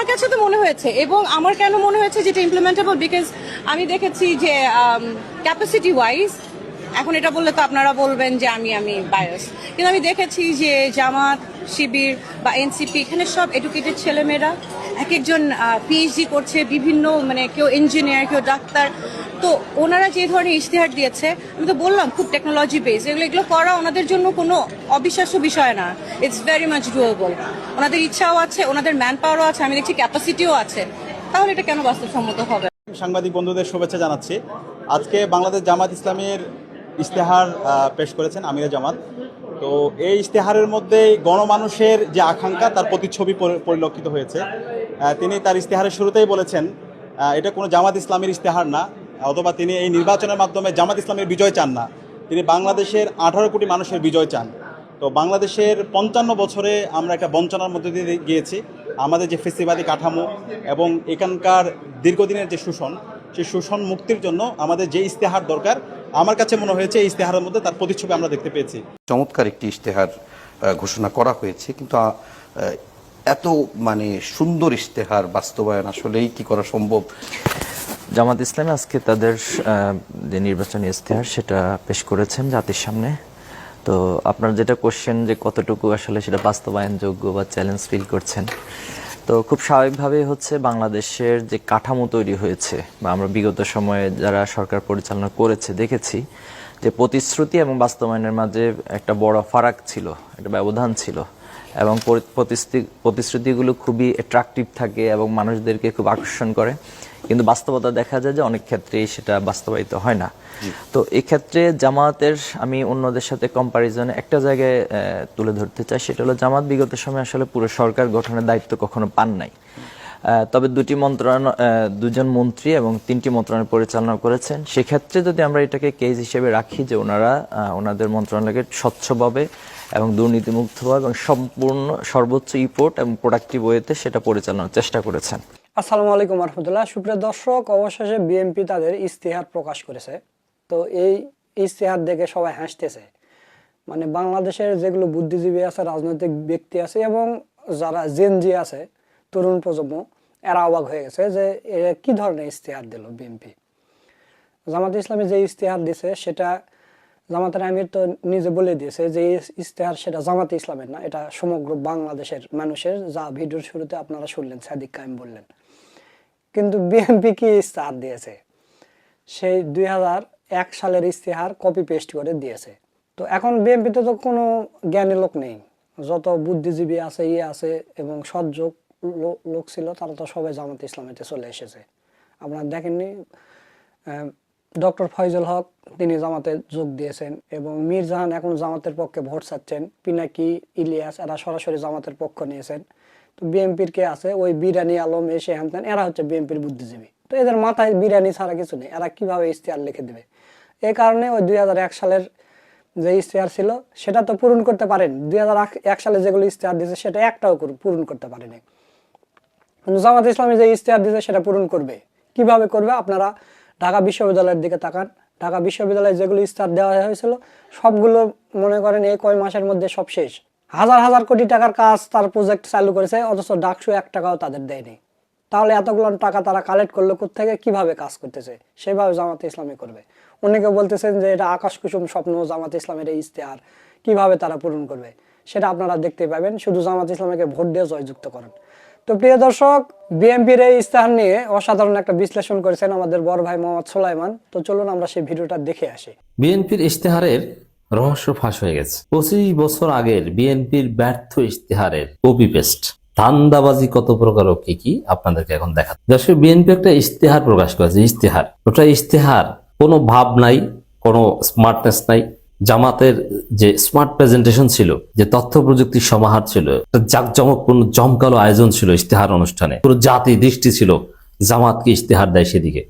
আমার কাছে তো মনে হয়েছে, এবং আমার কেন মনে হয়েছে যেটা ইমপ্লিমেন্টেবল বিকজ আমি দেখেছি যে ক্যাপাসিটি ওয়াইজ এখন এটা বললে তো আপনারা বলবেন যে আমি আমি বায়াস কিন্তু আমি দেখেছি যে জামাত, শিবির বা এনসিপি এখানে সব এডুকেটেড ছেলেমেয়েরা এক একজন পিএইচডি করছে, বিভিন্ন মানে কেউ ইঞ্জিনিয়ার কেউ ডাক্তার। তো ওনারা যে ধরনের ইশতেহার দিয়েছে, আমি তো বললাম, খুব টেকনোলজি বেস এগুলো এগুলো করা ওনাদের জন্য কোনো অবিশ্বাস্য বিষয় না। ইটস ভেরি মাচ ডুয়েবল ওনাদের ইচ্ছাও আছে, ওনাদের ম্যান পাওয়ারও আছে, আমি দেখছি ক্যাপাসিটিও আছে। তাহলে এটা কেন বাস্তবসম্মত হবে? সাংবাদিক বন্ধুদের শুভেচ্ছা জানাচ্ছি। আজকে বাংলাদেশ জামাত ইসলামের ইশতেহার পেশ করেছেন আমিরা জামাত। তো এই ইশতেহারের মধ্যে গণমানুষের যে আকাঙ্ক্ষা, তার প্রতিচ্ছবি পরি- পরিলক্ষিত হয়েছে। তিনি তার ইশতেহারের শুরুতেই বলেছেন এটা কোনো জামাত ইসলামের ইশতেহার না, অথবা তিনি এই নির্বাচনের মাধ্যমে জামাত ইসলামের বিজয় চান না। তিনি বাংলাদেশের আঠারো কোটি মানুষের বিজয় চান। তো বাংলাদেশের পঞ্চান্ন বছরে আমরা একটা বঞ্চনার মধ্যে দিয়ে গিয়েছি। আমাদের যে ফেসিবাদী কাঠামো এবং এখানকার দীর্ঘদিনের যে শোষণ, সেই শোষণ মুক্তির জন্য আমাদের যে ইশতেহার দরকার, আমার কাছে মনে হয়েছে এই ইশতেহারের মধ্যে তার প্রতিচ্ছবি আমরা দেখতে পেয়েছি। চমৎকার একটি ইশতেহার ঘোষণা করা হয়েছে। কিন্তু এত মানে সুন্দর ইশতেহার বাস্তবায়ন আসলেই কি করা সম্ভব? জামাত ইসলামী আজকে তাদের যে নির্বাচনী ইশতেহার সেটা পেশ করেছেন জাতির সামনে। তো আপনার যেটা কোশ্চেন যে কতটুকু আসলে সেটা বাস্তবায়নযোগ্য বা চ্যালেঞ্জ ফিল করছেন? তো খুব স্বাভাবিকভাবেই হচ্ছে বাংলাদেশের যে কাঠামো তৈরি হয়েছে বা আমরা বিগত সময়ে যারা সরকার পরিচালনা করেছে দেখেছি যে প্রতিশ্রুতি এবং বাস্তবায়নের মাঝে একটা বড় ফারাক ছিল, একটা ব্যবধান ছিল। এবং প্রতিশ্রুতি প্রতিশ্রুতিগুলো খুবই অ্যাট্রাকটিভ থাকে এবং মানুষদেরকে খুব আকর্ষণ করে। কিন্তু বাস্তবতা দেখা যায় যে অনেক ক্ষেত্রেই সেটা বাস্তবায়িত হয় না। তো এই ক্ষেত্রে জামাতের আমি অন্যদের সাথে কম্পারিজনে একটা জায়গায় তুলে ধরতে চাই সেটা হলো জামাত বিগত সময় আসলে পুরো সরকার গঠনের দায়িত্ব কখনো পান নাই। তবে দুটি মন্ত্রণালয় দুজন মন্ত্রী এবং তিনটি মন্ত্রণালয় পরিচালনা করেছেন। সেক্ষেত্রে যদি আমরা এটাকে কেজ হিসেবে রাখি যে ওনারা ওনাদের মন্ত্রণালয়কে স্বচ্ছভাবে এবং দুর্নীতিমুক্তভাবে এবং সম্পূর্ণ সর্বোচ্চ ইপোর্ট এবং প্রোডাক্টিভ ওয়েতে সেটা পরিচালনার চেষ্টা করেছেন। আসসালামু আলাইকুম রহমতুল্লাহ সুপ্রিয় দর্শক, অবশেষে বিএনপি তাদের ইস্তেহার প্রকাশ করেছে। তো এই ইস্তেহার দেখে সবাই হাসতেছে। মানে বাংলাদেশের যেগুলো বুদ্ধিজীবী আছে, রাজনৈতিক ব্যক্তি আছে এবং যারা জেনজি আছে, তরুণ প্রজন্ম, এরা অবাক হয়ে গেছে যে এরা কি ধরনের ইস্তেহার দিল বিএনপি জামাত ইসলামী যে ইস্তেহার দিছে, সেটা জামাতের আমির তো নিজে বলে দিয়েছে যে এই ইস্তেহার সেটা জামাতে ইসলামের না, এটা সমগ্র বাংলাদেশের মানুষের, যা ভিডিওর শুরুতে আপনারা শুনলেন, সাদিক কাইম বললেন। কিন্তু বিএনপি কি ইস্তেহার দিয়েছে? সেই দুই এক সালের ইস্তেহার কপি পেস্ট করে দিয়েছে। তো এখন বিএনপিতে তো কোনো জ্ঞানী লোক নেই। যত বুদ্ধিজীবী আছে ইয়ে আছে এবং সৎযোগ লোক ছিল, তারা তো সবাই জামাত ইসলামেতে চলে এসেছে। আপনারা দেখেননি ডক্টর ফয়জুল হক, তিনি জামাতে যোগ দিয়েছেন এবং মীর জাহান এখন জামাতের পক্ষে ভোট চাচ্ছেন। পিনাকি, ইলিয়াস, এরা সরাসরি জামাতের পক্ষ নিয়েছেন। তো বিএনপির কে আছে? ওই বিরানি আলম এসে হ্যান এরা হচ্ছে বিএনপির বুদ্ধিজীবী। তো এদের মাথায় বিরানি ছাড়া কিছু নেই। এরা কীভাবে ইশতেহার লিখে দেবে? এই কারণে ওই দুই হাজার এক সালের যে ইশতেহার ছিল, সেটা তো পূরণ করতে পারেন। দুই এক সালে যেগুলো ইশতেহার দিয়েছে, সেটা একটাও পূরণ করতে পারেনি। জামাত ইসলামী যে ইশতেহার দিয়েছে, সেটা পূরণ করবে। কীভাবে করবে? আপনারা ঢাকা বিশ্ববিদ্যালয়ের দিকে তাকান। ঢাকা বিশ্ববিদ্যালয়ে যেগুলো ইস্তার দেওয়া হয়েছিল, সবগুলো মনে করেন এই কয় মাসের মধ্যে সব শেষ। হাজার হাজার কোটি টাকার কাজ তার প্রজেক্ট চালু করেছে, অথচ ডাকসু এক টাকাও তাদের দেয়নি। তাহলে এতগুলো টাকা তারা কালেক্ট করল থেকে কীভাবে কাজ করতেছে? সেভাবে জামাতে ইসলামী করবে। অনেকে বলতেছেন যে এটা আকাশ কুসুম স্বপ্ন, জামাত ইসলামের এই ইশতেহার। কীভাবে তারা পূরণ করবে? সেটা আপনারা দেখতে পাবেন। শুধু জামাত ইসলামকে ভোট দিয়ে জয়যুক্ত করেন। তো প্রিয় দর্শক, বিএনপির এই ইস্তেহার নিয়ে অসাধারণ একটা বিশ্লেষণ করেছেন আমাদের বড় ভাই মোহাম্মদ সোলাইমান। তো চলুন আমরা সেই ভিডিওটা দেখে আসি। বিএনপির ইশতেহারের রহস্য ফাঁস হয়ে গেছে। পঁচিশ বছর আগের বিএনপির ব্যর্থ ইশতেহারের কপি পেস্ট ধান্দাবাজি কত প্রকার ও কি কি আপনাদেরকে এখন দেখা। দর্শক, বিএনপি একটা ইশতেহার প্রকাশ করেছে, ইশতেহার। ওটা ইশতেহার কোনো ভাব নাই, কোনো স্মার্টনেস নাই। জামাতের যে স্মার্ট প্রেজেন্টেশন ছিল, যে তথ্য প্রযুক্তির সমাহার ছিল জাঁকজমকপূর্ণ জমকালো আয়োজন ছিল ইশতেহার অনুষ্ঠানে। পুরো জাতি দৃষ্টি ছিল জামাতকে ইশতেহার দেয় সেদিকে।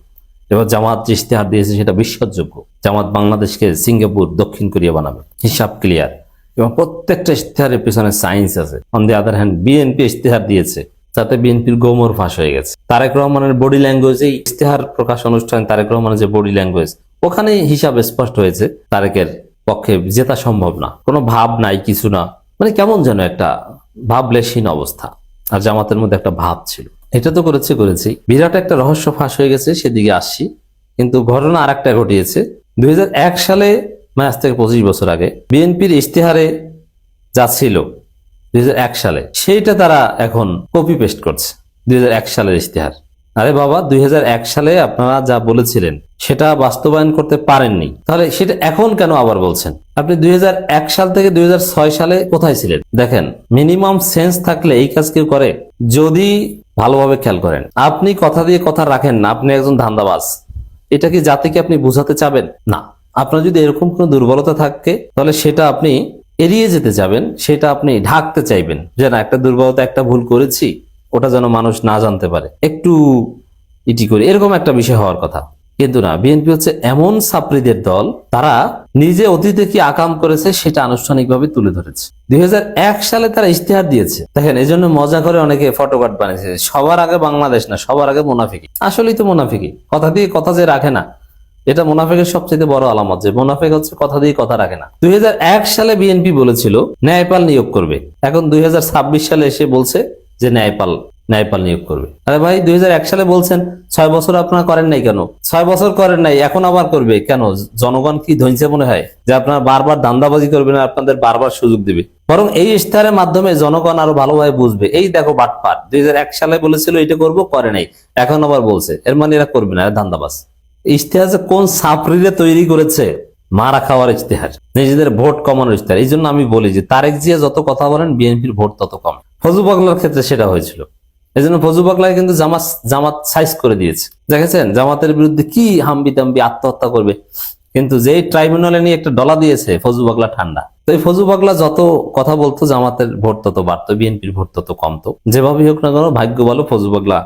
এবার জামাত যে ইশতেহার দিয়েছে সেটা বিশ্বাসযোগ্য জামাত বাংলাদেশকে সিঙ্গাপুর, দক্ষিণ কোরিয়া বানাবে। হিসাব ক্লিয়ার এবং প্রত্যেকটা ইশতেহারের পেছনে সায়েন্স আছে। On the other hand BNP ইশতেহার দিয়েছে। তাতে বিএনপির গোমর ফাঁস হয়ে গেছে। তারেক রহমানের বডি ল্যাঙ্গুয়েজ এই ইশতেহার প্রকাশ অনুষ্ঠান তারেক রহমানের যে বডি ল্যাঙ্গুয়েজ ওখানে হিসাব স্পষ্ট হয়েছে তারেকের পক্ষে জেতা সম্ভব না। কোনো ভাব নাই, কিছু না। মানে কেমন যেন একটা ভাবলেশহীন অবস্থা। আর জামাতের মধ্যে একটা ভাব ছিল। এটা তো করেছে, করেছি। বিরাট একটা রহস্য ফাঁস হয়ে গেছে, সেদিকে আসছি। কিন্তু ঘটনা আর একটা ঘটিয়েছে। দুই হাজার এক সালে মানে আজ থেকে পঁচিশ বছর আগে, বিএনপির ইশতেহারে যা ছিল, দুই হাজার এক সালে, সেইটা তারা এখন কপি পেস্ট করছে, দুই হাজার এক সালের ইশতেহার। আরে বাবা, দুই হাজার এক সালে আপনারা যা বলেছিলেন, সেটা বাস্তবায়ন করতে পারেননি। তাহলে সেটা এখন কেন আবার বলছেন? আপনি দুই হাজার এক সাল থেকে দুই হাজার ছয় সালে কোথায় ছিলেন? দেখেন, মিনিমাম সেন্স থাকলে এই কাজ কেউ করে, যদি ভালোভাবে খেয়াল করেন। আপনি কথা দিয়ে কথা রাখেন না, আপনি একজন ধান্দাবাজ। এটা কি জাতিকে আপনি বুঝাতে চাবেন? না। আপনার যদি এরকম কোনো দুর্বলতা থাকে, তাহলে সেটা আপনি এড়িয়ে যেতে যাবেন, সেটা আপনি ঢাকতে চাইবেন যে, না, একটা দুর্বলতা, একটা ভুল করেছি। ওটা যেন মানুষ না জানতে পারে। একটু ইটি করে। এরকম একটা বিষয় হওয়ার কথা। কিন্তু না, বিএনপি হচ্ছে এমন ছাত্রীদের দল, তারা নিজে অতীতে কি আকাম করেছে সেটা আনুষ্ঠানিকভাবে তুলে ধরেছে। দুই হাজার এক সালে তারা ইশতেহার দিয়েছে। দেখেন এই জন্য মজা করে অনেকে ফটোকার্ড বানিয়েছে। সবার আগে বাংলাদেশ না, সবার আগে মোনাফিকি। আসলেই তো মোনাফিকি। কথা দিয়ে কথা যে রাখে না, এটা মুনাফেকের সবচেয়ে বড় আলামত যে মুনাফেক হচ্ছে কথা দিয়ে কথা রাখে না। দুই হাজার এক সালে বিএনপি বলেছিল, ন্যায়পাল নিয়োগ করবে। এখন দুই হাজার ছাব্বিশ সালে এসে বলছে যে ন্যায়পাল ন্যায়পাল নিয়োগ করবে। আরে ভাই, দুই হাজার এক সালে বলছেন, ছয় বছর আপনারা করেন নাই কেন? ছয় বছর করেন নাই, এখন আবার করবে। কেন? জনগণ কি ধৈর্য মনে হয় যে আপনারা বারবার দান্দাবাজি করবেন আপনাদের বারবার সুযোগ দিবে? বরং এই ইশতেহারের মাধ্যমে জনগণ আরও ভালোভাবে বুঝবে। এই দেখো বাটপাট দুই সালে বলেছিল, এটা করব, করে নাই। এখন আবার বলছে, এর মানে এরা করবে না, এরা ধান্দাবাজ ইশতেহার কোন সাপরিরে তৈরি করেছে, মারা খাওয়ার ইশতেহার, নিজেদের ভোট কমানোর ইশতেহার। এই জন্য আমি বলি যে, তারেক জিয়া যত কথা বলেন, বিএনপির ভোট তত কম। ফজু পাগলার ক্ষেত্রে সেটা হয়েছিল। এই জন্য ফজু পাগলাকে কিন্তু জামাত জামাত সাইজ করে দিয়েছে। দেখেছেন? জামাতের বিরুদ্ধে কি হাম্বি তাম্বি আত্মহত্যা করবে? কিন্তু যেই ট্রাইব্যুনালে নিয়ে একটা ডলা দিয়েছে ফজু পাগলা ঠান্ডা তো এই ফজু পাগলা যত কথা বলতো, জামাতের ভোট তত বাড়তো, বিএনপির ভোট তত কমতো। যেভাবেই হোক না কেন, ভাগ্য ভালো ফজু পাগলা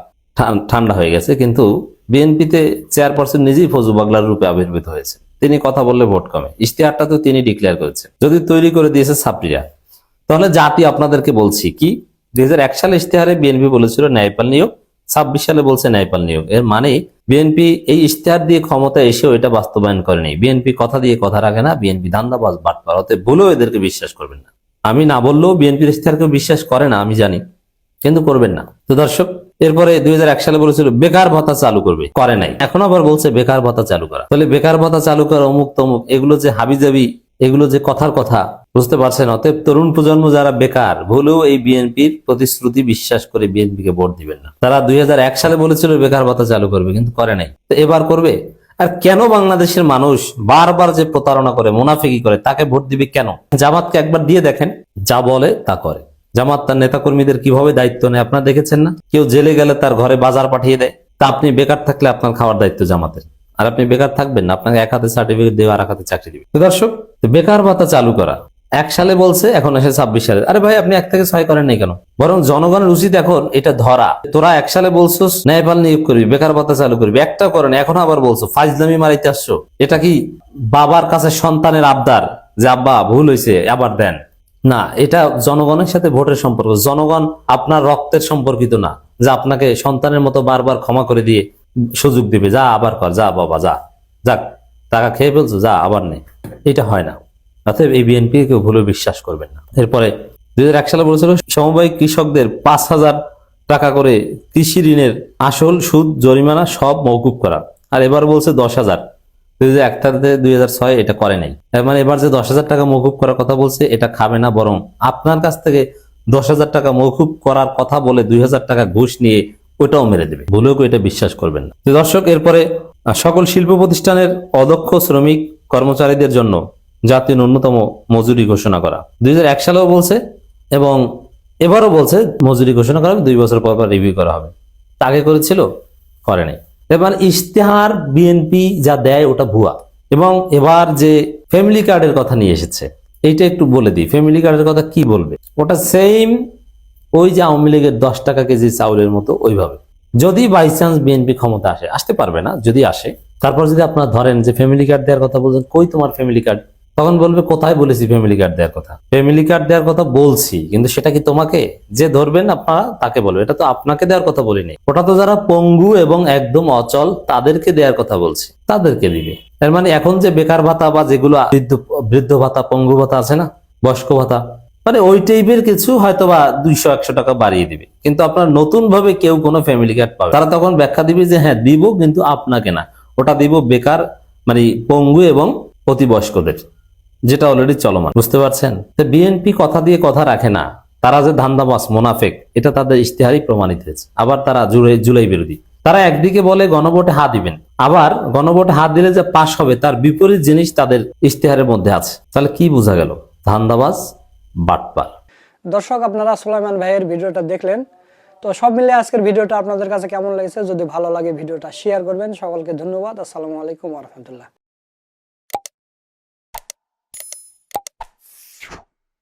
ঠান্ডা হয়ে গেছে। কিন্তু বিএনপিতে চেয়ারপারসন নিজেই ফজু পাগলার রূপে আবির্ভূত হয়েছে। তিনি কথা বললে ভোট কমে। ইশতেহারটা তো তিনি ডিক্লেয়ার করেছে যদি তৈরি করে দিয়েছে ছাত্রীরা। তাহলে জাতি আপনাদেরকে বলছি কি? দুই হাজার এক সালে ইশতেহারে বিএনপি বলেছিল ন্যায়পাল নিয়োগ, ছাব্বিশ সালে বলছে ন্যায়পাল নিয়োগ। এর মানে বিএনপি এই ইশতেহার দিয়ে ক্ষমতা এসেও এটা বাস্তবায়ন করেনি। বিএনপি কথা দিয়ে কথা রাখে না, বিএনপি ধান্দাবাজ, বাটপার। হতে বলেও এদেরকে বিশ্বাস করবেন না। আমি না বললেও বিএনপির ইশতেহারকে বিশ্বাস করে না, আমি জানি, কিন্তু করবেন না। তো দর্শক, এরপরে দুই হাজার এক সালে বলেছিল, বেকার ভাতা চালু করবে। করে নাই। এখন আবার বলছে, বেকার ভাতা চালু করা। তাহলে বেকার ভাতা চালু করা অমুক তমুক, এগুলো যে হাবিজাবি এগুলো যে কথার কথা, বুঝতে পারছেন? অতএব তরুণ প্রজন্ম যারা বেকার, ভুলেও এই বিএনপির প্রতিশ্রুতি বিশ্বাস করে বিএনপিকে ভোট দিবেন না। তারা দুই হাজার এক সালে বলেছিল বেকার ভাতা চালু করবে, কিন্তু করে নাই। তো এবার করবে? আর কেন বাংলাদেশের মানুষ বারবার যে প্রতারণা করে, মুনাফিকি করে, তাকে ভোট দিবে কেন? জামাতকে একবার দিয়ে দেখেন, যা বলে তা করে। জামাত তার নেতাকর্মীদের কীভাবে দায়িত্ব নেয় আপনারা দেখেছেন না? কেউ জেলে গেলে তার ঘরে বাজার পাঠিয়ে দেয়। তা আপনি বেকার থাকলে আপনার খাওয়ার দায়িত্ব জামাতের। আর আপনি বেকার থাকবেন না আপনাকে এক হাতে সার্টিফিকেট দেওয়া আর এক হাতে চাকরি দিবে। দর্শক বেকার ভাতা চালু করা। এক সালে বলছে এখন এসে ছাব্বিশ সালে। আরে ভাই আপনি এক থেকে ছয় করেন নাই কেন? বরং জনগণের উচিত এখন এটা ধরা। তোরা এক সালে বলছো ন্যায়পাল নিয়োগ করবি বেকার ভাতা চালু করবি একটা করেন এখন আবার বলছো ফাইজলামি মারাইতে আসছো। এটা কি বাবার কাছে সন্তানের আবদার? যে আব্বা ভুল হয়েছে আবার দেন। না এটা জনগণের সাথে ভোটের সম্পর্ক। জনগণ আপনার রক্তের সম্পর্কিত না। যে আপনাকে সন্তানের মতো বারবার ক্ষমা করে দিয়ে সুযোগ দিবে, যা আবার কর, যা বাবা, যা, যাক, টাকা খেয়ে ফেলছো, যা, আবার নেই এটা হয় না। অতএব এই বিএনপি কেউ ভুলে বিশ্বাস করবেন না। এরপরে দুই সালে বলেছিল, সমবায় কৃষকদের পাঁচ হাজার টাকা করে কৃষি ঋণের আসল সুদ, জরিমানা সব মৌকুব করা। আর এবার বলছে দশ হাজার। দুই হাজার এক দুই হাজার ছয় এটা করে নাই। মানে এবার যে দশ হাজার টাকা মৌকুব করার কথা বলছে, এটা খাবে না, বরং আপনার কাছ থেকে দশ হাজার টাকা মৌকুব করার কথা বলে দুই হাজার টাকা ঘুষ নিয়ে ওটাও মেরে দেবে। ভুলেও এটা বিশ্বাস করবেন না। দর্শক, এরপরে সকল শিল্প প্রতিষ্ঠানের অদক্ষ শ্রমিক কর্মচারীদের জন্য জাতীয় ন্যূনতম মজুরি ঘোষণা করা। দুই সালেও বলছে এবং এবারও বলছে মজুরি ঘোষণা করা হবে, দুই বছর পর পর রিভিউ করা হবে। আগে করেছিল? করে নাই এবার ইশতেহার বিএনপি যা দেয় ওটা ভুয়া। এবং এবার যে ফ্যামিলি কার্ডের কথা নিয়ে এসেছে, এইটা একটু বলে দিই। ফ্যামিলি কার্ডের কথা কি বলবে? ওটা সেম ওই যে আওয়ামী লীগের দশ টাকা কেজি চাউলের মতো ওইভাবে। যদি বাই চান্স বিএনপি ক্ষমতা আসে, আসতে পারবে না, যদি আসে, তারপর যদি আপনারা ধরেন যে ফ্যামিলি কার্ড দেওয়ার কথা বলছেন, কই তোমার ফ্যামিলি কার্ড তখন বলবে, কোথায় বলেছি ফ্যামিলি কার্ড দেওয়ার কথা? ফ্যামিলি কার্ড দেওয়ার কথা বলছি, কিন্তু সেটা কি তোমাকে? যে ধরবেন আপনারা, তাকে বলবে। এটা তো আপনাকে দেওয়ার কথা বলিনি। ওটা তো যারা পঙ্গু এবং একদম অচল, তাদেরকে দেওয়ার কথা বলছি। তাদেরকে দিবে। এর মানে এখন যে বেকার ভাতা বা যেগুলো বৃদ্ধ বৃদ্ধ ভাতা, পঙ্গু ভাতা আছে না, বয়স্ক ভাতা মানে ওই টাইপের কিছু হয়তো বা দুইশো, একশো টাকা বাড়িয়ে দিবে। কিন্তু আপনার নতুন ভাবে কেউ কোনো ফ্যামিলি কার্ড পাবে তারা তখন ব্যাখ্যা দিবে যে হ্যাঁ দিব কিন্তু আপনাকে না। ওটা দিব বেকার মানে পঙ্গু এবং অতিবয়স্কদের, যেটা অলরেডি চলমান। বুঝতে পারছেন? তো বিএনপি কথা দিয়ে কথা রাখে না। তারা যে ধান্দাবাস মোনাফেক, এটা তাদের ইশতেহারই প্রমাণিত হয়েছে। আবার তারা জুলাই জুলাই বিরোধী। তারা একদিকে বলে গণভোটে হা দিবেন। আবার গণভোটে হাত দিলে যে পাশ হবে, তার বিপরীত জিনিস তাদের ইশতেহারের মধ্যে আছে। তাহলে কি বোঝা গেল? ধান্দাবাজ বাটপার। দর্শক, আপনারা সুলাইমান ভাইয়ের ভিডিওটা দেখলেন। তো সব মিলে আজকের ভিডিওটা আপনাদের কাছে কেমন লেগেছে? যদি ভালো লাগে ভিডিওটা শেয়ার করবেন। সকলকে ধন্যবাদ। আসসালামু আলাইকুম রহমতুল্লাহ।